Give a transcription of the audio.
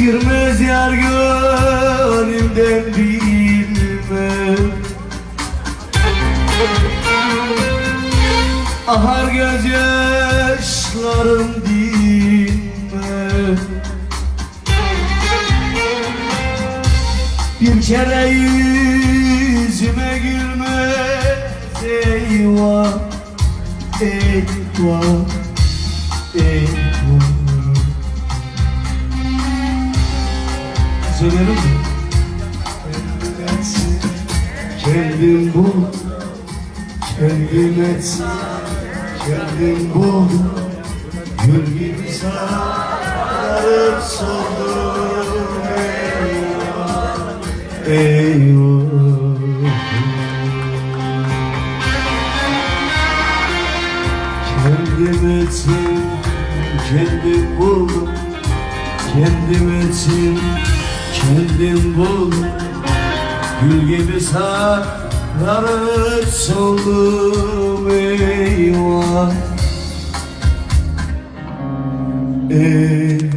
Girmez yar gönlümden bilmem Ahar gözyaşlarım dinmem Bir kere yüzüme gülmez eyvah Eyvah Eyvah Söylerim mi? Kendim bul. Kendim etsin Kendim bul. Gül gibi sararıp soldum Eyvah. Eyvah Kendim etsin Kendim buldum Kendim için kendim buldum Gül gibi sararıp soldum eyvah. Eyvah